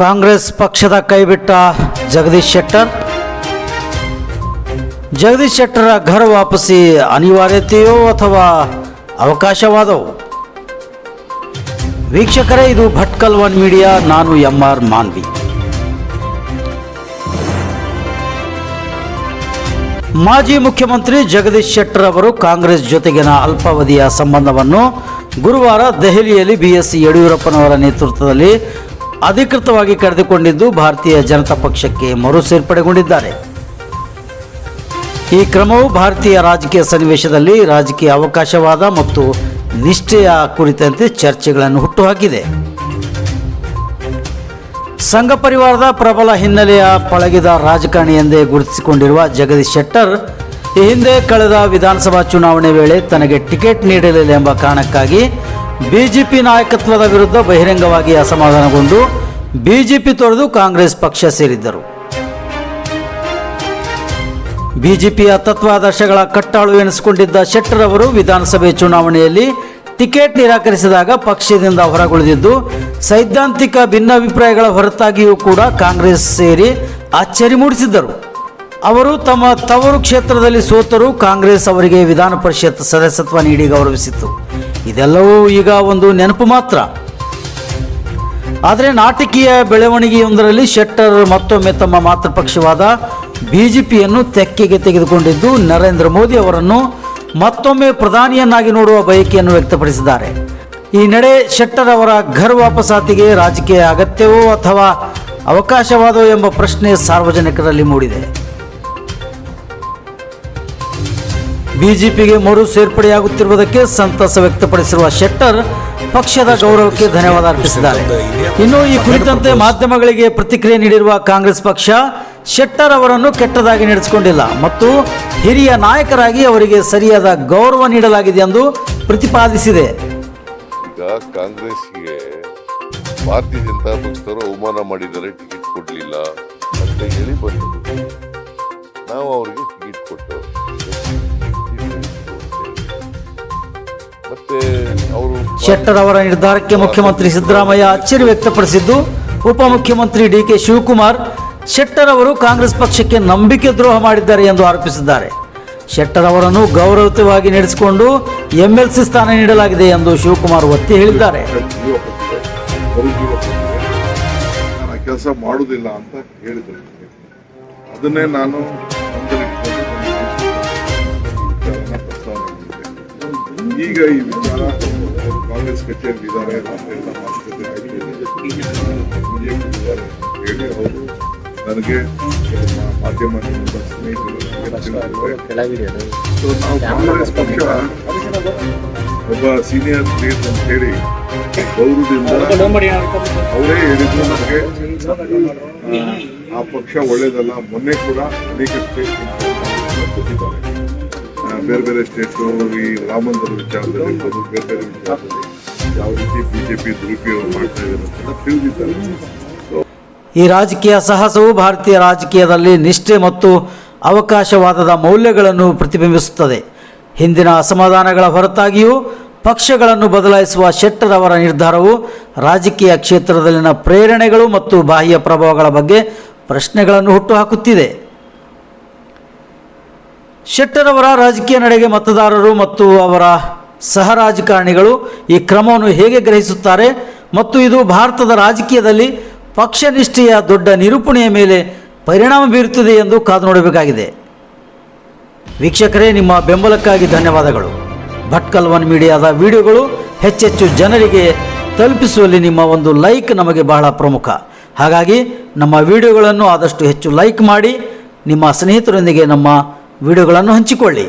ಕಾಂಗ್ರೆಸ್ ಪಕ್ಷದ ಕೈಬಿಟ್ಟ ಜಗದೀಶ್ ಶೆಟ್ಟರ್. ಜಗದೀಶ್ ಶೆಟ್ಟರ ಘರ್ ವಾಪಸಿ ಅನಿವಾರ್ಯತೆಯೋ ಅಥವಾ ಅವಕಾಶವಾದವು ವೀಕ್ಷಕರೇ, ಇದು ಭಟ್ಕಲ್ ಒನ್ ಮೀಡಿಯಾ, ನಾನು ಎಂ ಆರ್ ಮಾನ್ವಿ. ಮಾಜಿ ಮುಖ್ಯಮಂತ್ರಿ ಜಗದೀಶ್ ಶೆಟ್ಟರ್ ಅವರು ಕಾಂಗ್ರೆಸ್ ಜೊತೆಗಿನ ಅಲ್ಪಾವಧಿಯ ಸಂಬಂಧವನ್ನು ಗುರುವಾರ ದೆಹಲಿಯಲ್ಲಿ ಬಿ ಎಸ್ ಯಡಿಯೂರಪ್ಪನವರ ನೇತೃತ್ವದಲ್ಲಿ ಅಧಿಕೃತವಾಗಿ ಕರೆದುಕೊಂಡಿದ್ದು ಭಾರತೀಯ ಜನತಾ ಪಕ್ಷಕ್ಕೆ ಮರು ಸೇರ್ಪಡೆಗೊಂಡಿದ್ದಾರೆ ಈ ಕ್ರಮವು ಭಾರತೀಯ ರಾಜಕೀಯ ಸನ್ನಿವೇಶದಲ್ಲಿ ರಾಜಕೀಯ ಅವಕಾಶವಾದ ಮತ್ತು ನಿಷ್ಠೆಯ ಕುರಿತಂತೆ ಚರ್ಚೆಗಳನ್ನು ಹುಟ್ಟುಹಾಕಿದೆ. ಸಂಘ ಪರಿವಾರದ ಪ್ರಬಲ ಹಿನ್ನೆಲೆಯ ಪಳಗಿದ ರಾಜಕಾರಣಿ ಎಂದೇ ಗುರುತಿಸಿಕೊಂಡಿರುವ ಜಗದೀಶ್ ಶೆಟ್ಟರ್, ಈ ಹಿಂದೆ ಕಳೆದ ವಿಧಾನಸಭಾ ಚುನಾವಣೆ ವೇಳೆ ತನಗೆ ಟಿಕೆಟ್ ನೀಡಲಿಲ್ಲ ಎಂಬ ಕಾರಣಕ್ಕಾಗಿ ಬಿಜೆಪಿ ನಾಯಕತ್ವದ ವಿರುದ್ಧ ಬಹಿರಂಗವಾಗಿ ಅಸಮಾಧಾನಗೊಂಡು ಬಿಜೆಪಿ ತೊರೆದು ಕಾಂಗ್ರೆಸ್ ಪಕ್ಷ ಸೇರಿದ್ದರು. ಬಿಜೆಪಿಯ ತತ್ವಾದರ್ಶಗಳ ಕಟ್ಟಾಳು ಎನಿಸಿಕೊಂಡಿದ್ದ ಶೆಟ್ಟರ್ ಅವರು ವಿಧಾನಸಭೆ ಚುನಾವಣೆಯಲ್ಲಿ ಟಿಕೆಟ್ ನಿರಾಕರಿಸಿದಾಗ ಪಕ್ಷದಿಂದ ಹೊರಗುಳಿದಿದ್ದು, ಸೈದ್ಧಾಂತಿಕ ಭಿನ್ನಾಭಿಪ್ರಾಯಗಳ ಹೊರತಾಗಿಯೂ ಕೂಡ ಕಾಂಗ್ರೆಸ್ ಸೇರಿ ಅಚ್ಚರಿ ಮೂಡಿಸಿದ್ದರು. ಅವರು ತಮ್ಮ ತವರು ಕ್ಷೇತ್ರದಲ್ಲಿ ಸೋತರೂ ಕಾಂಗ್ರೆಸ್ ಅವರಿಗೆ ವಿಧಾನ ಪರಿಷತ್ ಸದಸ್ಯತ್ವ ನೀಡಿ ಗೌರವಿಸಿತ್ತು. ಇದೆಲ್ಲವೂ ಈಗ ಒಂದು ನೆನಪು ಮಾತ್ರ. ಆದರೆ ನಾಟಕೀಯ ಬೆಳವಣಿಗೆಯೊಂದರಲ್ಲಿ ಶೆಟ್ಟರ್ ಮತ್ತೊಮ್ಮೆ ತಮ್ಮ ಮಾತೃಪಕ್ಷವಾದ ಬಿಜೆಪಿಯನ್ನು ತೆಕ್ಕೆಗೆ ತೆಗೆದುಕೊಂಡಿದ್ದು ನರೇಂದ್ರ ಮೋದಿ ಅವರನ್ನು ಮತ್ತೊಮ್ಮೆ ಪ್ರಧಾನಿಯನ್ನಾಗಿ ನೋಡುವ ಬಯಕೆಯನ್ನು ವ್ಯಕ್ತಪಡಿಸಿದ್ದಾರೆ. ಈ ನಡೆ ಶೆಟ್ಟರ್ ಅವರ ಘರ್ ವಾಪಸಾತಿಗೆ ರಾಜಕೀಯ ಅಗತ್ಯವೋ ಅಥವಾ ಅವಕಾಶವಾದೋ ಎಂಬ ಪ್ರಶ್ನೆ ಸಾರ್ವಜನಿಕರಲ್ಲಿ ಮೂಡಿದೆ. ಬಿಜೆಪಿಗೆ ಮರು ಸೇರ್ಪಡೆಯಾಗುತ್ತಿರುವುದಕ್ಕೆ ಸಂತಸ ವ್ಯಕ್ತಪಡಿಸಿರುವ ಶೆಟ್ಟರ್ ಪಕ್ಷದ ಗೌರವಕ್ಕೆ ಧನ್ಯವಾದ ಅರ್ಪಿಸಿದ್ದಾರೆ. ಇನ್ನು ಈ ಕುರಿತಂತೆ ಮಾಧ್ಯಮಗಳಿಗೆ ಪ್ರತಿಕ್ರಿಯೆ ನೀಡಿರುವ ಕಾಂಗ್ರೆಸ್ ಪಕ್ಷ, ಶೆಟ್ಟರ್ ಅವರನ್ನು ಕೆಟ್ಟದಾಗಿ ನಡೆಸಿಕೊಂಡಿಲ್ಲ ಮತ್ತು ಹಿರಿಯ ನಾಯಕರಾಗಿ ಅವರಿಗೆ ಸರಿಯಾದ ಗೌರವ ನೀಡಲಾಗಿದೆ ಎಂದು ಪ್ರತಿಪಾದಿಸಿದೆ. ಕಾಂಗ್ರೆಸ್ಗೆ ಭಾರತೀಯ ಜನತಾ ಪಕ್ಷದವರು ಅವಮಾನ ಮಾಡಿದರೆ ಟಿಕೆಟ್ ಕೊಡಲಿಲ್ಲ ಅಂತ ಹೇಳಿ ಬಂದರು. ನಾವು ಅವ್ರಿಗೆ ಶೆಟ್ಟರ್ ಅವರ ನಿರ್ಧಾರಕ್ಕೆ ಮುಖ್ಯಮಂತ್ರಿ ಸಿದ್ದರಾಮಯ್ಯ ಅಚ್ಚರಿ ವ್ಯಕ್ತಪಡಿಸಿದ್ದು, ಉಪಮುಖ್ಯಮಂತ್ರಿ ಡಿ ಕೆ ಶಿವಕುಮಾರ್ ಶೆಟ್ಟರ್ ಅವರು ಕಾಂಗ್ರೆಸ್ ಪಕ್ಷಕ್ಕೆ ನಂಬಿಕೆ ದ್ರೋಹ ಮಾಡಿದ್ದಾರೆ ಎಂದು ಆರೋಪಿಸಿದ್ದಾರೆ. ಶೆಟ್ಟರ್ ಅವರನ್ನು ಗೌರವಯುತವಾಗಿ ನಡೆಸಿಕೊಂಡು ಎಂಎಲ್ಸಿ ಸ್ಥಾನ ನೀಡಲಾಗಿದೆ ಎಂದು ಶಿವಕುಮಾರ್ ಒತ್ತಿ ಹೇಳಿದ್ದಾರೆ. ಕೆಲಸ ಮಾಡುವುದಿಲ್ಲ ಅಂತ ಹೇಳಿದ್ರು. ಅದನ್ನೇ ನಾನು ಈಗ ಈ ವಿಚಾರ ಕಾಂಗ್ರೆಸ್ ಕಚೇರಿ ಇದ್ದಾರೆ ಎಲ್ಲ ಮಾತುಕತೆ ಅಂತ ಹೇಳಿ ಅವರು ನನಗೆ ಮಾಧ್ಯಮ. ಸೊ ನಾವು ಕಾಂಗ್ರೆಸ್ ಪಕ್ಷ ಒಬ್ಬ ಸೀನಿಯರ್ ಲೀಡರ್ ಅಂತ ಹೇಳಿ ಗೌರವದಿಂದ ಅವರೇ ಹೇಳಿದ್ರು ನಮಗೆ ಆ ಪಕ್ಷ ಒಳ್ಳೇದಲ್ಲ ಮೊನ್ನೆ ಕೂಡ ಅನೇಕ ಸ್ಟೇಟ್ ಕೊಟ್ಟಿದ್ದಾರೆ. ಬೇರೆ ಬೇರೆ ಸ್ಟೇಟ್ ಈ ರಾಮಂದಿರ ವಿಚಾರದಲ್ಲಿ ಇರ್ಬೋದು, ಬೇರೆ ಬೇರೆ ವಿಚಾರದಲ್ಲಿ ಯಾವ ರೀತಿ ಬಿಜೆಪಿ ದುರುಪಯೋಗ ಮಾಡ್ತಾ ಅಂತ ತಿಳಿದಿದ್ದಾರೆ. ಈ ರಾಜಕೀಯ ಸಾಹಸವು ಭಾರತೀಯ ರಾಜಕೀಯದಲ್ಲಿ ನಿಷ್ಠೆ ಮತ್ತು ಅವಕಾಶವಾದದ ಮೌಲ್ಯಗಳನ್ನು ಪ್ರತಿಬಿಂಬಿಸುತ್ತದೆ. ಹಿಂದಿನ ಅಸಮಾಧಾನಗಳ ಹೊರತಾಗಿಯೂ ಪಕ್ಷಗಳನ್ನು ಬದಲಾಯಿಸುವ ಶೆಟ್ಟರ್ ಅವರ ನಿರ್ಧಾರವು ರಾಜಕೀಯ ಕ್ಷೇತ್ರದಲ್ಲಿನ ಪ್ರೇರಣೆಗಳು ಮತ್ತು ಬಾಹ್ಯ ಪ್ರಭಾವಗಳ ಬಗ್ಗೆ ಪ್ರಶ್ನೆಗಳನ್ನು ಹುಟ್ಟುಹಾಕುತ್ತಿದೆ ಶೆಟ್ಟರ್ ಅವರ ರಾಜಕೀಯ ನಡೆಗೆ ಮತದಾರರು ಮತ್ತು ಅವರ ಸಹ ರಾಜಕಾರಣಿಗಳು ಈ ಕ್ರಮವನ್ನು ಹೇಗೆ ಗ್ರಹಿಸುತ್ತಾರೆ ಮತ್ತು ಇದು ಭಾರತದ ರಾಜಕೀಯದಲ್ಲಿ ಪಕ್ಷನಿಷ್ಠೆಯ ದೊಡ್ಡ ನಿರೂಪಣೆಯ ಮೇಲೆ ಪರಿಣಾಮ ಬೀರುತ್ತದೆ ಎಂದು ಕಾದು ನೋಡಬೇಕಾಗಿದೆ. ವೀಕ್ಷಕರೇ, ನಿಮ್ಮ ಬೆಂಬಲಕ್ಕಾಗಿ ಧನ್ಯವಾದಗಳು. ಭಟ್ಕಲ್ ಒನ್ ಮೀಡಿಯಾದ ವಿಡಿಯೋಗಳು ಹೆಚ್ಚೆಚ್ಚು ಜನರಿಗೆ ತಲುಪಿಸುವಲ್ಲಿ ನಿಮ್ಮ ಒಂದು ಲೈಕ್ ನಮಗೆ ಬಹಳ ಪ್ರಮುಖ. ಹಾಗಾಗಿ ನಮ್ಮ ವಿಡಿಯೋಗಳನ್ನು ಆದಷ್ಟು ಹೆಚ್ಚು ಲೈಕ್ ಮಾಡಿ, ನಿಮ್ಮ ಸ್ನೇಹಿತರೊಂದಿಗೆ ನಮ್ಮ ವಿಡಿಯೋಗಳನ್ನು ಹಂಚಿಕೊಳ್ಳಿ.